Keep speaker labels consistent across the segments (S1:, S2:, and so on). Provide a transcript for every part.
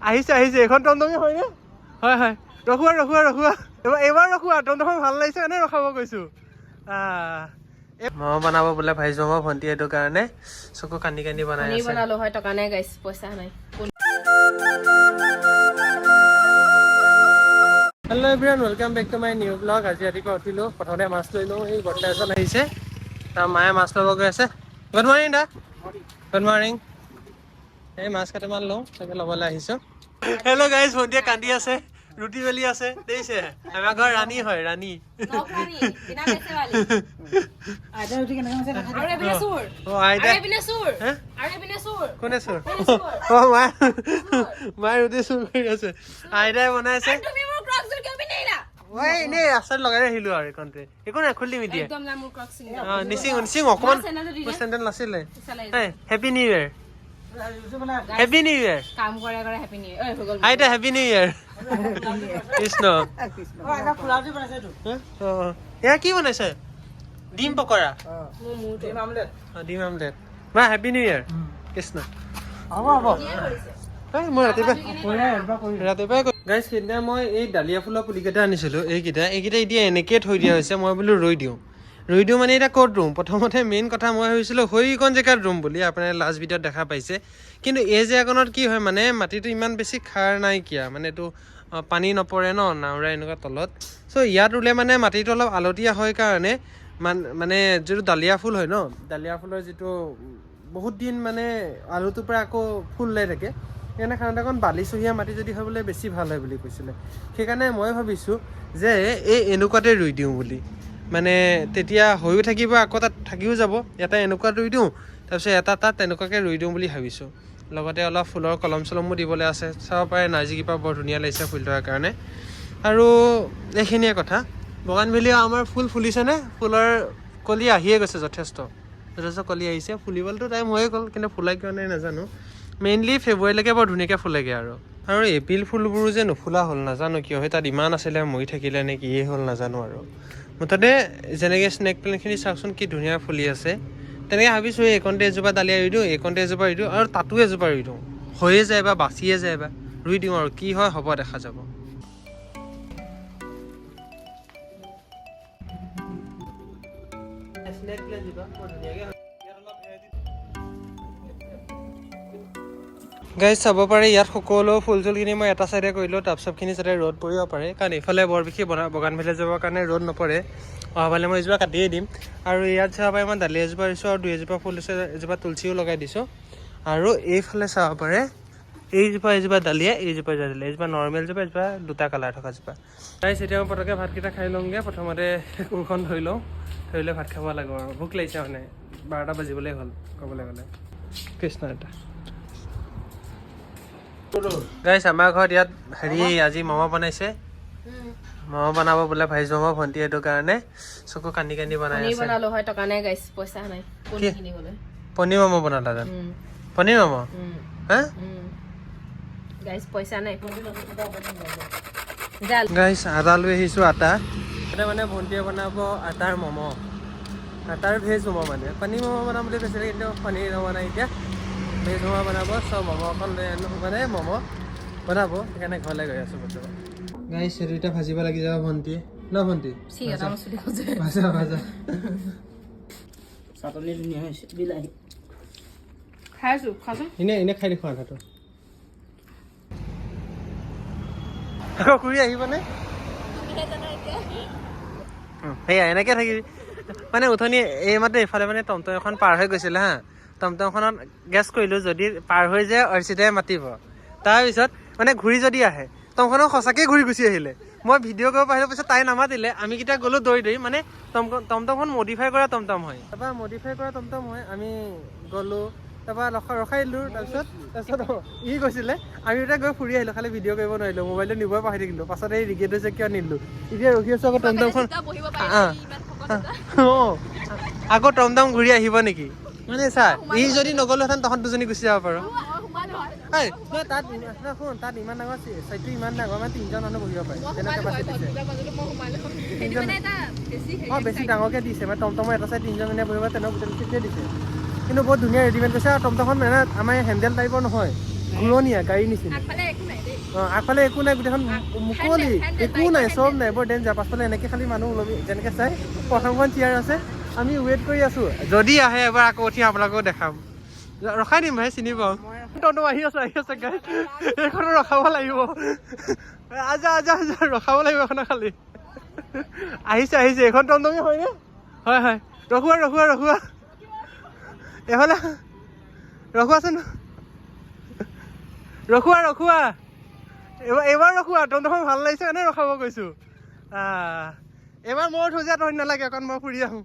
S1: আহিছে আহিছে এইখন টমটমে হয়নে হয় হয়। ৰখোৱা ৰখোৱা ৰখোৱা। এইবাৰ এইবাৰ ৰখোৱা টমটমখন ভালো লাগিছে কাৰণে ৰখাব কৈছোঁ। মই বনাব বোলে ভাবিছোঁ মই ভণ্টি এইটো কাৰণে। চকু কান্দি কান্দি বনাই
S2: বনালো হয় টকা নাই গাইছ পইচা নাই।
S1: Hello' everyone welcome back to my new blog আজি ৰাতিপুৱা উঠিলোঁ প্ৰথমতে মাছ লৈ লওঁ এই বৰ্তা এজন আহিছে। তাৰ মায়ে মাছ ল'ব গৈ আছে। গুড মৰ্ণিং দা। গুড মৰ্ণিং এই মাছ কেইটামান লওঁ তাকে ল'বলৈ আহিছোঁ। হেল্ল' গাইজ ভণ্টিয়ে কান্দি আছে ৰুটি বেলি আছে দেখিছে? আমাৰ ঘৰ ৰাণী হয় ৰাণী। কোনে চোৰ। অ মায়ে মায়ে ৰুটি চুৰ কৰি আছে। আইতাই বনাইছে। মই এনেই ৰাস্তাত লগাই আহিলোঁ আৰু এইকণতে। একো নাই খুলি দিম এতিয়া।
S2: একদম না মোৰ ক্ৰক্স চিঙি
S1: অ নিচিং নিচিং অকণমান চেণ্ডেল নাছিলে। Happy new year happy new year
S2: কাম কৰে কৰে হেপী নিউ ইয়েৰ হৈ গ'ল
S1: আইতা হেপী নিউ ইয়েৰ কৃষ্ণ। এয়া কি বনাইছে? ডিম পকৰা।
S2: মোৰ মূৰটো
S1: অ, ডিম আমলেট। বা হেপী নিউ ইয়েৰ কৃষ্ণ। এই মই ৰাতিপুৱা ৰাতিপুৱাই গাইজ সেইদিনা মই এই ডালিয়া ফুলৰ পুলিকেইটা আনিছিলোঁ। এইকেইটা এইকেইটা এতিয়া এনেকৈ থৈ দিয়া হৈছে। মই বোলো ৰুই দিওঁ। ৰুই দিওঁ মানে এতিয়া ক'ত ৰুম প্ৰথমতে মেইন কথা মই ভাবিছিলোঁ সেইকণ জেগাত ৰুম বুলি আপোনাৰ লাষ্ট ভিডিঅ'ত দেখা পাইছে। কিন্তু এই জেগাকণত কি হয় মানে মাটিটো ইমান বেছি খাৰ নাইকিয়া মানে এইটো পানী নপৰে ন, নাওৰা এনেকুৱা তলত। চ' ইয়াত ৰুলে মানে মাটিটো অলপ আলতীয়া হয় কাৰণে, মান মানে যিটো ডালিয়া ফুল হয় ন, ডালিয়া ফুলৰ যিটো, বহুত দিন মানে আলুটোৰ পৰা আকৌ ফুল ওলাই থাকে। সেইকাৰণে সাধাৰণতে অকণ বালিচহীয়া মাটি যদি হয় বোলে বেছি ভালো হয় বুলি কৈছিলে। সেইকাৰণে মই ভাবিছোঁ যে এই এনেকুৱাতে ৰুই দিওঁ বুলি। মানে তেতিয়া হৈও থাকিব আকৌ তাত থাকিও যাব। এটা এনেকুৱা ৰুই দিওঁ তাৰপিছত এটা তাত তেনেকুৱাকৈ ৰুই দিওঁ বুলি ভাবিছোঁ। লগতে অলপ ফুলৰ কলম চলমো দিবলৈ আছে চাব পাৰে নাৰ্জীকেইপা বৰ ধুনীয়া লাগিছে ফুল থকাৰ কাৰণে। আৰু এইখিনিয়ে কথা। বগানভেলিও আমাৰ ফুল ফুলিছেনে? ফুলৰ কলি আহিয়ে গৈছে যথেষ্ট। যথেষ্ট কলি আহিছে। ফুলিবলৈতো টাইম হৈয়ে গ'ল কিন্তু ফুলাই কিয় নাই নাজানো। মেইনলি ফেব্ৰুৱাৰীলৈকে বৰ ধুনীয়াকৈ ফুলেগৈ আৰু। আৰু এপ্ৰিল ফুলবোৰো যে নুফুলা হ'ল নাজানো কিয় সেই তাত ইমান আছিলে মৰি থাকিলে নে কিয়ে হ'ল নাজানো আৰু। মুঠতে যেনেকৈ স্নেক প্লেনখিনি চাওকচোন কি ধুনীয়া ফুলি আছে। তেনেকৈ ভাবিছোঁ এই এইকণতে এজোপা ডালিয়া ৰুই দিওঁ এইকণতে এজোপা ৰুই দিওঁ আৰু তাতো এজোপা ৰুই দিওঁ। হৈয়ে যায় বা বাচিয়ে যায় বা ৰুই দিওঁ আৰু কি হয় হ'ব দেখা যাব। গাইজ, চাব পাৰে, ইয়াত সকলো ফুল চুলখিনি মই এটা চাইডে কৰিলোঁ, টাব চাবখিনি যাতে ৰ'দ পৰিব পাৰে। কাৰণ এইফালে বৰ বিশেষ বনা বগান ভেলি যাবৰ কাৰণে ৰ'দ নপৰে। অহাফালে মই এজোপা কাটিয়ে দিম। আৰু ইয়াত চাব পাৰে, মই ডালি এজোপা দিছোঁ আৰু দুই এজোপা ফুল দিছোঁ এজোপা তুলসীও লগাই দিছোঁ। আৰু এইফালে চাব পাৰে, এইজোপা এজোপা ডালিয়া এইজোপা ডালিয়া এজোপা নৰ্মেল জোপা এজোপা দুটা কালাৰ থকা জোপা গাইজ, এতিয়া মই পটককৈ ভাতকেইটা খাই লওঁগৈ। প্ৰথমতে কোৰখন ধৰি লওঁ। ধৰি লৈ ভাত খাব লাগিব আৰু। ভোক লাগিছে মানে বাৰটা বাজিবলৈ হ'ল, ক'বলৈ গ'লে। কৃষ্ণ এটা। গাইছ আমাৰ ঘৰত ইয়াত হেৰি আজি মমো বনাইছে। মমো বনাব বোলে ভাবিছোঁ মই ভণ্টি এইটো কাৰণে। চকু কান্দি কান্দি বনাই আছে।
S2: বনালো হয় টকা নাই গাইছ পইচা নাই। পনীৰ কিনিবলৈ।
S1: পনীৰ মমো বনালা জানো পনীৰ মমো? হা।
S2: গাইছ পইচা নাই।
S1: গাইছ আটা লৈ আহিছোঁ আটা এতিয়া মানে ভণ্টিয়ে বনাব আটাৰ মমো। আটাৰ ভেজ মমো মানে। পনীৰ মমো বনাম বুলি কৈছিলে কিন্তু পনীৰ নবনাই এতিয়া। ভেজ মমো বনাব চব মমো অকণ লৈ আনো মানে মমো বনাব সেইকাৰণে ঘৰলৈ গৈ আছোঁ বৰ্তমান। গাইছ সেইটো ভাজিব লাগি যাব ভণ্টিয়ে ন ভণ্টি?
S2: চি
S1: ভাজা ভাজা।
S3: চাটনি ধুনীয়া হৈছে বিলাহী।
S2: খাই আছো খাচোন
S1: এনে এনে খাই দেখোঁ আধাটো আকৌ ঘূৰি আহিবনে? সেয়া এনেকে থাকিবি। মানে উঠনি এই মাত্ৰ এইফালে মানে টমটম এখন পাৰ হৈ গৈছিলে হা। টমটমখনত গেছ কৰিলোঁ যদি পাৰ হৈ যায় অৰ্চিতাই মাতিব। তাৰপিছত মানে ঘূৰি যদি আহে টমখনত সঁচাকৈ ঘূৰি গুচি আহিলে। মই ভিডিঅ' কৰিব পাৰিলোঁ পিছত তাই নামাতিলে। আমি কেইটা গ'লোঁ দৌৰি দৌৰি মানে টম টমটমখন মডিফাই কৰা টমটম হয়। তাৰপৰা মডিফাই কৰা টমটম হয় আমি গ'লোঁ তাৰপৰা ৰখা ৰখাই দিলোঁ তাৰপিছত তাৰপিছত ই গৈছিলে আমি এতিয়া গৈ ফুৰি আহিলোঁ খালি ভিডিঅ' কৰিব নোৱাৰিলোঁ মোবাইলটো নিবই পাহৰি থাকিলোঁ পাছত এই ৰিগেট হৈছে কিয় নিলোঁ এতিয়া ৰখি আছোঁ আকৌ টমটমখন অঁ আকৌ টমটম ঘূৰি আহিব নেকি? মানে চা ই যদি নগ'লোহেঁতেন তহঁত দুজনী গুচি যাব পাৰ। কিন্তু বহুত ধুনীয়া ৰেডিমেড কৈছে আৰু টমটমখন মানে আমাৰ হেণ্ডেল টাইপৰ নহয় ঘূৰণীয়া গাড়ী নিচিনা।
S2: আগফালে একো নাই
S1: গোটেইখন মুকলি একো নাই চব নাই বৰ ডেঞ্জাৰ পাছফালে এনেকৈ মানুহ চাই প্ৰথমখন আছে আমি ৱেইট কৰি আছোঁ। যদি আহে এবাৰ আকৌ উঠি আপোনালোকক দেখাম। ৰখাই দিম ভাই চিনি পাওঁ। টমটম আহি আছে আহি আছে গাই এইখনো ৰখাব লাগিব। আজা আজা আজা ৰখাব লাগিব এখনে খালি। আহিছে আহিছে। এইখন টমটমে হয়নে হয় হয়। ৰখোৱা ৰখোৱা ৰখোৱা। এইফালে ৰখোৱাচোন। ৰখোৱা ৰখোৱা। এইবাৰ এইবাৰ ৰখোৱা। টমটমখন ভালো লাগিছে কাৰণে ৰখাব কৈছোঁ। এইবাৰ মই থৈ যা তই নালাগে। অকণ মই ফুৰি আহোঁ।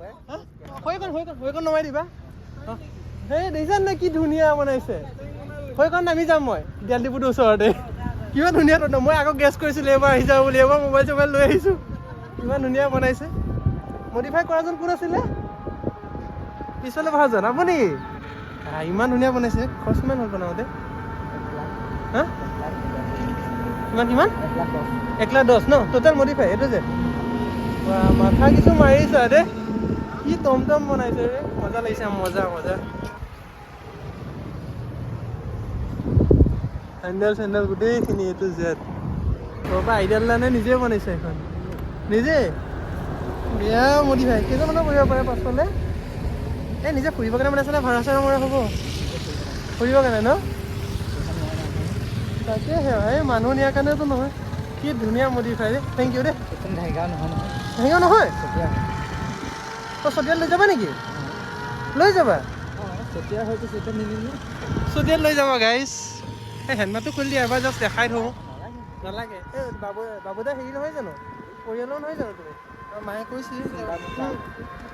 S1: হৈকণ হৈকণ হৈকণ নমাই দিবা। সেই দেখিছা নে কি ধুনীয়া বনাইছে? হৈকণ নামি যাম মই দিয়ালিপুৰ ওচৰতে। কিমান ধুনীয়া মই আকৌ গেছ কৰিছিলোঁ, এইবাৰ আহি যাওঁ বুলি, এইবাৰ মোবাইল চোবাইল লৈ আহিছোঁ। ইমান ধুনীয়া বনাইছে। মডিফাই কৰাজন কোন আছিলে? পিছলৈ বহাজন আপুনি? ইমান ধুনীয়া বনাইছে, খৰচ কিমান হ'ল বনাওঁতে? হা? কিমান কিমান এক লাখ দহ। ন টোটেল মডিফাই এইটো যে। মাথা কিছু মাৰিছা দেই কি টমটম বনাইছে ৰে। মজা লাগিছে মজা মজা। চেণ্ডেল চেণ্ডেল গোটেইখিনি এইটো জেড ঘৰৰ পৰা আইডিয়া দিলা নিজে বনাইছে এখন? নিজে? বেয়া মডিফাই কেইজনমানৰ বহিব পাৰে পাছফালে এই নিজে ফুৰিবৰ কাৰণে বনাইছে নে ভাড়া চাড়া মৰা হ'ব? ফুৰিবৰ কাৰণে ন? তাকেহে এই মানুহ নিয়াৰ কাৰণেতো নহয়। কি ধুনীয়া মডিফাই দেই থেংক ইউ দেই হেৰিও নহয় তই চতিয়াত লৈ যাবা নেকি? লৈ যাবা? চতিয়াত লৈ যাবা গাইজ এই হেলমেটটো খুলি দিয়া এবাৰ জাষ্ট দেখাই থওঁ। নালাগে। এই বাবু বাবুদা হেৰি নহয় জানো? পৰিয়ালৰ নহয় জানো তুমি? আৰু মায়ে কৈছিল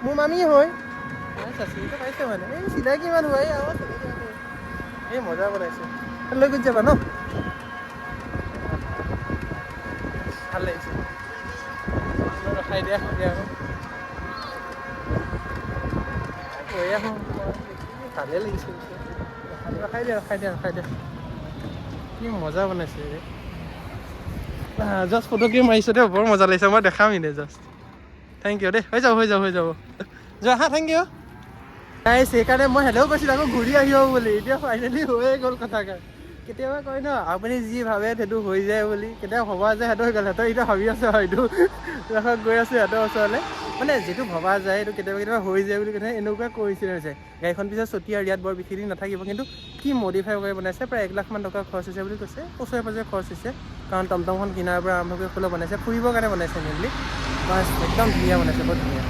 S1: মোৰ- মামী হয়। চিনিটো পাইছে মানে। এই চিনাকি মানুহ এই মানুহ এই মজা বনাইছে। লৈ গুচি যাবা ন? ভালো লাগিছে। ৰখাই দিয়া দিয়া আৰু গৈ আহোঁ ভালেই লাগিছে। ৰখাই দিয়া ৰখাই দিয়া ৰখাই দিয়া কি মজা বনাইছে জাষ্ট ফটোকি মাৰিছোঁ দেই বৰ মজা লাগিছে মই দেখাম এনেই জাষ্ট থেংক ইউ দেই হৈ যাব হৈ যাব হৈ যাব। যোৱা হা থেংক ইউ তাই সেইকাৰণে মই হেল্ল' কৈছিলোঁ আকৌ ঘূৰি আহিব বুলি। এতিয়া ফাইনেলি হৈয়ে গ'ল কথাষাৰ। কেতিয়াবা কয় ন আপুনি যি ভাবে সেইটো হৈ যায় বুলি। কেতিয়াবা ভবা যায় হৈ গ'ল সিহঁতৰ এতিয়া ভাবি আছে হয়তো ৰাসত গৈ আছে সিহঁতৰ ওচৰলৈ। মানে যিটো ভবা যায় সেইটো কেতিয়াবা কেতিয়াবা হৈ যায় বুলি কথা এনেকুৱা কৰিছিলে হৈছে। গাড়ীখন পিছত চতিয়াৰ ইয়াত বৰ বিশেষ দিন নাথাকিব কিন্তু কি মডিফাই কৰি বনাইছে প্ৰায় এক লাখমান টকা খৰচ হৈছে বুলি কৈছে ওচৰে পাজৰে খৰচ হৈছে। কাৰণ টমটমখন কিনাৰ পৰা আৰম্ভ কৰি ফুলৰ বনাইছে ফুৰিবৰ কাৰণে বনাইছে মেইনলি বাছ একদম ধুনীয়া বনাইছে বৰ ধুনীয়া।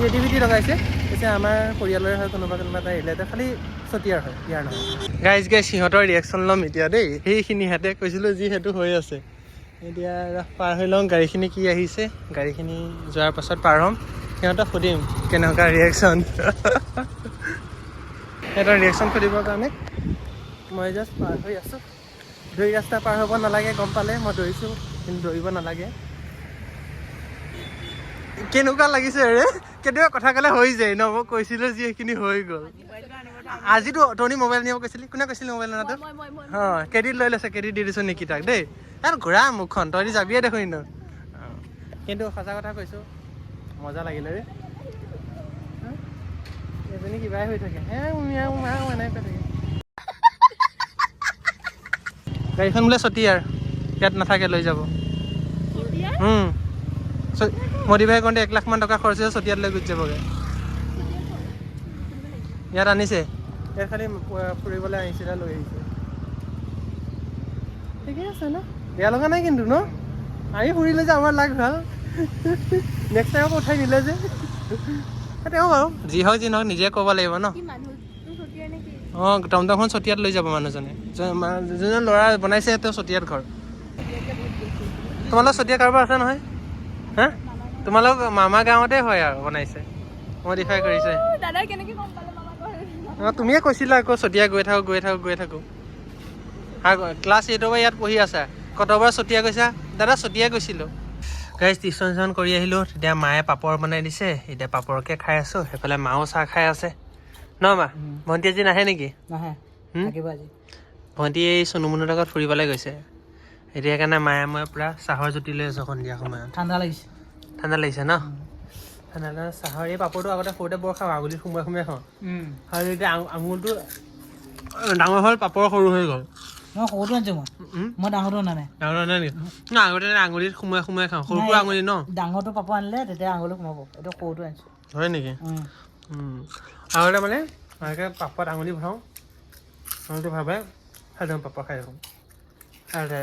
S1: ক্ৰিয়েটিভিটি লগাইছে। পিছে আমাৰ পৰিয়ালৰে হয় কোনোবা কোনোবা এটা ৰিলেটেড খালি চতিয়াৰ হয় ইয়াৰ নহয়। গাইজ গাইজ সিহঁতৰ ৰিয়েকশ্যন ল'ম এতিয়া দেই। সেইখিনি সিহঁতে কৈছিলোঁ যি সেইটো হৈ আছে। এতিয়া পাৰ হৈ লওঁ গাড়ীখিনি কি আহিছে। গাড়ীখিনি যোৱাৰ পাছত পাৰ হ'ম। সিহঁতক সুধিম কেনেকুৱা ৰিয়েকশ্যন সিহঁতৰ ৰিয়েকশ্যন সুধিবৰ কাৰণে। মই জাষ্ট পাৰ হৈ আছোঁ। দৌৰি ৰাস্তা পাৰ হ'ব নালাগে গম পালে। মই দৌৰিছোঁ কিন্তু দৌৰিব নালাগে। কেনেকুৱা লাগিছে ৰে? কেতিয়াবা কথা ক'লে হৈ যায় ন মই কৈছিলোঁ যি সেইখিনি হৈ গ'ল। আজিতো তনি মোবাইল নিব কৈছিলি? কোনে কৈছিলি মোবাইল অনাটো অঁ ক্ৰেডিট লৈ লৈছে ক্ৰেডিট দি দিছোঁ নেকি তাক দেই ইয়াত ঘূৰা মুখখন তই যাবিয়ে দেখোন ন কিন্তু সঁচা কথা কৈছোঁ মজা লাগিলে ৰে। হা? এজনী কিবাই হৈ থাকে। হে মিয়াও মাও এনেকৈ থাকে গাড়ীখন বোলে চতিয়াৰ ইয়াত নাথাকে লৈ যাব। মডিফাই কৰোঁতে এক লাখমান টকা খৰচ হৈছে চতিয়াত লৈ গুচি যাবগৈ। ইয়াত আনিছে? ইয়াত খালি ফুৰিবলৈ আহিছিলে লৈ আহিছে। ঠিকে আছে ন? বেয়া লগা নাই কিন্তু ন? আমি ফুৰিলে যে আমাৰ লাগ ভাল। নেক্সট টাইম আকৌ উঠাই দিলে যে। তেওঁ বাৰু। যি হওক যি নহওক নিজে ক'ব লাগিব ন? অঁ টমটমখন চতিয়াত লৈ যাব মানুহজনে। যোনজন ল'ৰা বনাইছে তেওঁ চতিয়াত ঘৰ। তোমালোকৰ চতিয়া কাৰোবাৰ আছে নহয়? হা? তোমালোক মামা গাঁৱতে হয় আৰু বনাইছে। মডিফাই কৰিছে। অঁ তুমিয়ে কৈছিলা আকৌ চতিয়া গৈ থাকোঁ গৈ থাকোঁ গৈ থাকোঁ ক্লাছ এইটৰ পৰা ইয়াত পঢ়ি আছা। কতবাৰ চতিয়া গৈছা? দাদা চতিয়াই গৈছিলোঁ। গাইজ টিউশ্যন চিউশ্যন কৰি আহিলোঁ। তেতিয়া মায়ে পাপৰ বনাই দিছে। এতিয়া পাপৰকে খাই আছোঁ। সেইফালে মাও চাহ খাই আছে। ন মা? ভণ্টি আজি নাহে নেকি?
S3: নাহে।
S1: ভণ্টি এই চনুমুনুৰ লগত ফুৰিবলৈ গৈছে। এতিয়া সেইকাৰণে মায়ে মই পূৰা চাহৰ জুতি লৈ আছোঁ সন্ধিয়া সময়ত।
S3: ঠাণ্ডা লাগিছে।
S1: ঠাণ্ডা লাগিছে ন? ঠাণ্ডা চাহৰ এই পাপৰটো আগতে সৰুতে বৰ খাওঁ আঙুলিত সোমাই সোমাই খাওঁ। আৰু এতিয়া আঙ- আঙুলটো ডাঙৰ হ'ল পাপৰ সৰু হৈ গ'ল।
S3: মই সৰুটো আনিছোঁ মই। মই ডাঙৰটো অনা নাই।
S1: ডাঙৰ নাই নেকি? ন আগতে আঙুলিত সোমাই সোমাই খাওঁ। সৰু সৰু
S3: নাই।
S1: আঙুলি ন?
S3: ডাঙৰটো পাপৰ আনিলে তেতিয়া আঙুলি সোমাব। এইটো সৰুটো আনিছোঁ।
S1: হয় নেকি। আগতে মানে পাপত আঙুলি ভৰাওঁ আঙুলিটো ভাবে খাই দিওঁ পাপৰ খাই থাকোঁ।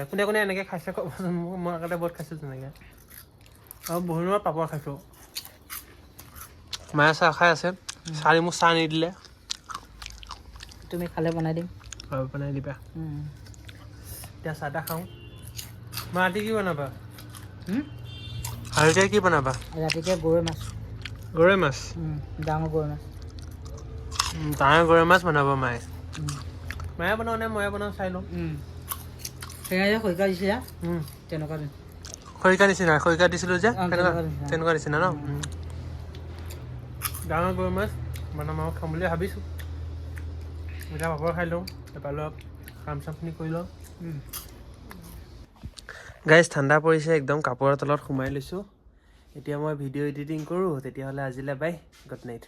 S1: কোনে কোনে এনেকৈ খাইছে ক'বচোন মোক মই আগতে বহুত খাইছোঁ তেনেকৈ। আৰু বহুত দিনৰ পাপৰ খাইছোঁ। মায়ে চাহ খাই আছে। চাৰি মোক চাহ নিদিলে
S3: তুমি খালে বনাই দিম।
S1: বনাই দিবা। এতিয়া চাহ তাহ খাওঁ। মই ৰাতি কি বনাবা? এতিয়া কি বনাবা?
S3: ৰাতিকে গৰৈ মাছ।
S1: গৰৈ মাছ?
S3: ডাঙৰ গৰৈ মাছ।
S1: ডাঙৰ গৰৈ মাছ বনাব মায়ে। মায়ে বনাওঁ নে ময়ে বনাওঁ চাই লওঁ।
S3: সেয়া যে খৰিকা দিছে
S1: উম।
S3: তেনেকুৱা
S1: খৰিকা নিচিনা খৰিকা দিছিলোঁ যে তেনেকুৱা
S3: নিচিনা।
S1: ন। ডাঙৰ গৰৈ মাছ বনাম আৰু খাম বুলি ভাবিছোঁ এতিয়া পাপৰ খাই লওঁ তাৰপৰা অলপ কাম চামখিনি কৰি লওঁ। গাইজ ঠাণ্ডা পৰিছে একদম কাপোৰৰ তলত সোমাই লৈছোঁ এতিয়া মই ভিডিঅ' এডিটিং কৰোঁ তেতিয়াহ'লে আজিলৈ বাই গুড নাইট